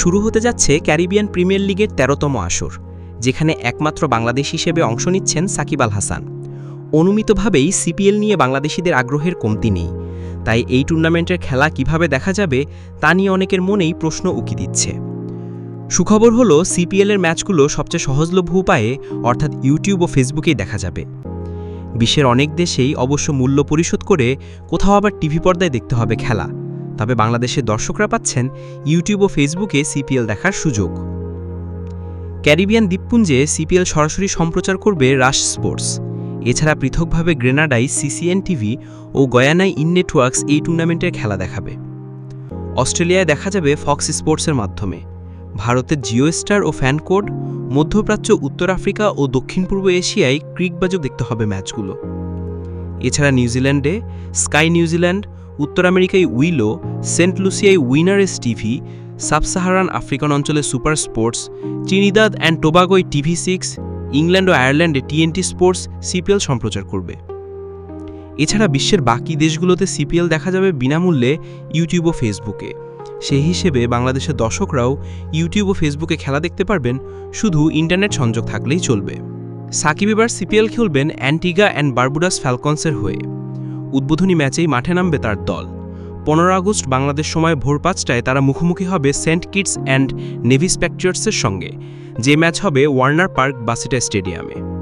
শুরু হতে যাচ্ছে ক্যারিবিয়ান প্রিমিয়ার লিগের তেরোতম আসর, যেখানে একমাত্র বাংলাদেশ হিসেবে অংশ নিচ্ছেন সাকিব আল হাসান। অনুমিতভাবেই সিপিএল নিয়ে বাংলাদেশিদের আগ্রহের কমতি নেই। তাই এই টুর্নামেন্টের খেলা কীভাবে দেখা যাবে, তা নিয়ে অনেকের মনেই প্রশ্ন উকি দিচ্ছে। সুখবর হলো, সিপিএলের ম্যাচগুলো সবচেয়ে সহজলভ্য উপায়ে, অর্থাৎ ইউটিউব ও ফেসবুকেই দেখা যাবে। বিশ্বের অনেক দেশেই অবশ্য মূল্য পরিশোধ করে কোথাও আবার টিভি পর্দায় দেখতে হবে খেলা। তবে বাংলাদেশের দর্শকরা পাচ্ছেন ইউটিউব ও ফেসবুকে সিপিএল দেখার সুযোগ। ক্যারিবিয়ান দ্বীপপুঞ্জে সিপিএল সরাসরি সম্প্রচার করবে রাশ স্পোর্টস। এছাড়া পৃথকভাবে গ্রেনাডাই সিসিএন টিভি ও গয়ানাই ইন নেটওয়ার্কস এই টুর্নামেন্টের খেলা দেখাবে। অস্ট্রেলিয়ায় দেখা যাবে ফক্স স্পোর্টসের মাধ্যমে। ভারতের জিও স্টার ও ফ্যানকোড মধ্যপ্রাচ্য, উত্তর আফ্রিকা ও দক্ষিণ পূর্ব এশিয়ায় ক্রিকবাজও দেখতে হবে ম্যাচগুলো। এছাড়া নিউজিল্যান্ডে, স্কাই নিউজিল্যান্ড উত্তর আমেরিকায় উইলো, সেন্ট লুসিয়ায় উইনারেস টিভি, সাবসাহারান আফ্রিকান অঞ্চলে সুপার স্পোর্টস চিনিদাদ অ্যান্ড টোবাগোয় টিভি সিক্স, ইংল্যান্ড ও আয়ারল্যান্ডে টিএনটি স্পোর্টস সিপিএল সম্প্রচার করবে। এছাড়া বিশ্বের বাকি দেশগুলোতে সিপিএল দেখা যাবে বিনামূল্যে ইউটিউব ও ফেসবুকে। সেই হিসেবে বাংলাদেশের দর্শকরাও ইউটিউব ও ফেসবুকে খেলা দেখতে পারবেন, শুধু ইন্টারনেট সংযোগ থাকলেই চলবে। সাকিব এবার সিপিএল খেলবেন অ্যান্টিগা অ্যান্ড বারবুডাস ফ্যালকনসের হয়ে। উদ্বোধনী ম্যাচেই মাঠে নামবে তার দল। পনেরো আগস্ট বাংলাদেশ সময় ভোর পাঁচটায় তারা মুখোমুখি হবে সেন্ট কিটস অ্যান্ড নেভিস স্প্যাকচার্সের সঙ্গে। যে ম্যাচ হবে ওয়ার্নার পার্ক বাসিটা স্টেডিয়ামে।